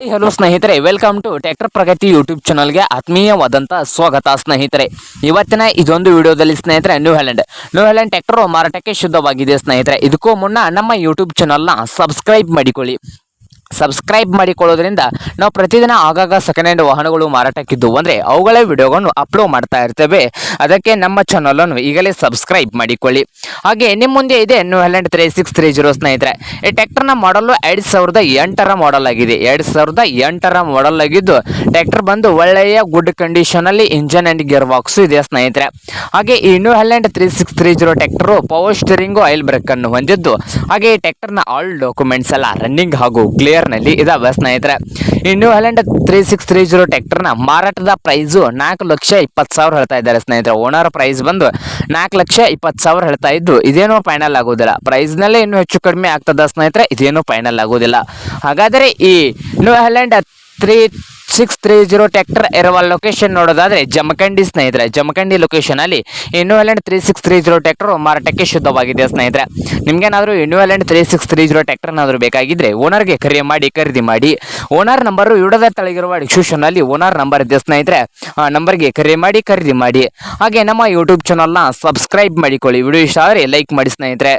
Hello ಸ್ನೇಹಿತರೆ welcome to tractor Pragati YouTube ಚಾನಲ್ಗೆ ಆತ್ಮೀಯವಾದಂಥ ಸ್ವಾಗತ ಸ್ನೇಹಿತರೆ. ಇವತ್ತಿನ ಇದೊಂದು ವಿಡಿಯೋದಲ್ಲಿ ಸ್ನೇಹಿತರೆ New Holland New Holland tractor ಮಾರಾಟಕ್ಕೆ ಶುದ್ಧವಾಗಿದೆ ಸ್ನೇಹಿತರೆ. ಇದಕ್ಕೂ ಮುನ್ನ ನಮ್ಮ ಯೂಟ್ಯೂಬ್ ಚಾನಲ್ನ ಸಬ್ಸ್ಕ್ರೈಬ್ ಮಾಡಿಕೊಳ್ಳಿ. ಸಬ್ಸ್ಕ್ರೈಬ್ ಮಾಡಿಕೊಳ್ಳೋದ್ರಿಂದ ನಾವು ಪ್ರತಿದಿನ ಆಗಾಗ ಸೆಕೆಂಡ್ ಹ್ಯಾಂಡ್ ವಾಹನಗಳು ಮಾರಾಟಕ್ಕಿದ್ದು ಅಂದರೆ ಅವುಗಳೇ ವಿಡಿಯೋಗಳನ್ನು ಅಪ್ಲೋಡ್ ಮಾಡ್ತಾ ಇರ್ತೇವೆ. ಅದಕ್ಕೆ ನಮ್ಮ ಚಾನಲನ್ನು ಈಗಲೇ ಸಬ್ಸ್ಕ್ರೈಬ್ ಮಾಡಿಕೊಳ್ಳಿ. ಹಾಗೆ ನಿಮ್ಮ ಮುಂದೆ ಇದೆ New Holland three six three zero ಸ್ನೇಹಿತರೆ. ಈ ಟ್ಯಾಕ್ಟರ್ನ ಮಾಡಲು ಎರಡು ಸಾವಿರದ ಎಂಟರ ಮಾಡಲ್ ಆಗಿದೆ. ಎರಡು ಸಾವಿರದ ಎಂಟರ ಮಾಡಲ್ ಆಗಿದ್ದು ಟ್ಯಾಕ್ಟರ್ ಬಂದು ಒಳ್ಳೆಯ ಗುಡ್ ಕಂಡೀಷನಲ್ಲಿ ಇಂಜನ್ ಆ್ಯಂಡ್ ಗೇರ್ ಬಾಕ್ಸು ಇದೆ ಸ್ನೇಹಿತರೆ. ಹಾಗೆ ಈ New Holland three six three zero tractor power steering oil ಬ್ರೇಕನ್ನು ಹೊಂದಿದ್ದು ಹಾಗೆ ಈ ಟ್ಯಾಕ್ಟರ್ನ ಆಲ್ ಡಾಕ್ಯುಮೆಂಟ್ಸ್ ಎಲ್ಲ ರನ್ನಿಂಗ್ ಹಾಗೂ ಕ್ಲಿಯರ್ನಲ್ಲಿ ಇದಾವೆ ಸ್ನೇಹಿತರೆ. ಈ New Holland three six three zero ಟ್ರ್ಯಾಕ್ಟರ್ನ ಮಾರಾಟದ ಪ್ರೈಸು ನಾಲ್ಕು ಲಕ್ಷ ಇಪ್ಪತ್ತು ಸಾವಿರ ಹೇಳ್ತಾ ಇದ್ದಾರೆ ಸ್ನೇಹಿತರೆ. ಓನರ್ ಪ್ರೈಸ್ ಬಂದು ನಾಲ್ಕು ಲಕ್ಷ ಇಪ್ಪತ್ತು ಸಾವಿರ ಹೇಳ್ತಾ ಇದ್ದು ಇದೇನು ಫೈನಲ್ ಆಗೋದಿಲ್ಲ. ಪ್ರೈಸ್ನಲ್ಲೇ ಇನ್ನೂ ಹೆಚ್ಚು ಕಡಿಮೆ ಆಗ್ತದ ಸ್ನೇಹಿತರೆ. ಇದೇನು ಫೈನಲ್ ಆಗೋದಿಲ್ಲ. ಹಾಗಾದರೆ ಈ New Holland three six three zero tractor ಇರುವ ಲೊಕೇಶನ್ ನೋಡೋದಾದ್ರೆ ಜಮಖಂಡಿ ಸ್ನೇಹಿತರೆ. ಜಮಖಂಡಿ ಲೊಕೇಶನ್ ಅಲ್ಲಿ ಇನ್ನು Holland three six three zero tractor ಮಾರಾಟಕ್ಕೆ ಶುದ್ಧವಾಗಿದೆ ಸ್ನೇಹಿತರೆ. ನಿಮ್ಗೇನಾದರೂ ಇನ್ನು Holland three six three zero ಟ್ರ್ಯಾಕ್ಟರ್ನಾದರೂ ಬೇಕಾಗಿದ್ರೆ ಓನರ್ಗೆ ಕರೆ ಮಾಡಿ, ಖರೀದಿ ಮಾಡಿ. ಓನರ್ ನಂಬರು ಇಡದ ತಳಗಿರುವ ಡಿಸ್ಕ್ರಿಪ್ಷನ್ ಅಲ್ಲಿ ಓನರ್ ನಂಬರ್ ಇದೆ ಸ್ನೇಹಿತರೆ. ಆ ನಂಬರ್ಗೆ ಕರೆ ಮಾಡಿ, ಖರೀದಿ ಮಾಡಿ. ಹಾಗೆ ನಮ್ಮ ಯೂಟ್ಯೂಬ್ ಚಾನಲ್ನ ಸಬ್ಸ್ಕ್ರೈಬ್ ಮಾಡಿಕೊಳ್ಳಿ. ವಿಡಿಯೋ ಇಷ್ಟ ಆದರೆ ಲೈಕ್ ಮಾಡಿ ಸ್ನೇಹಿತರೆ.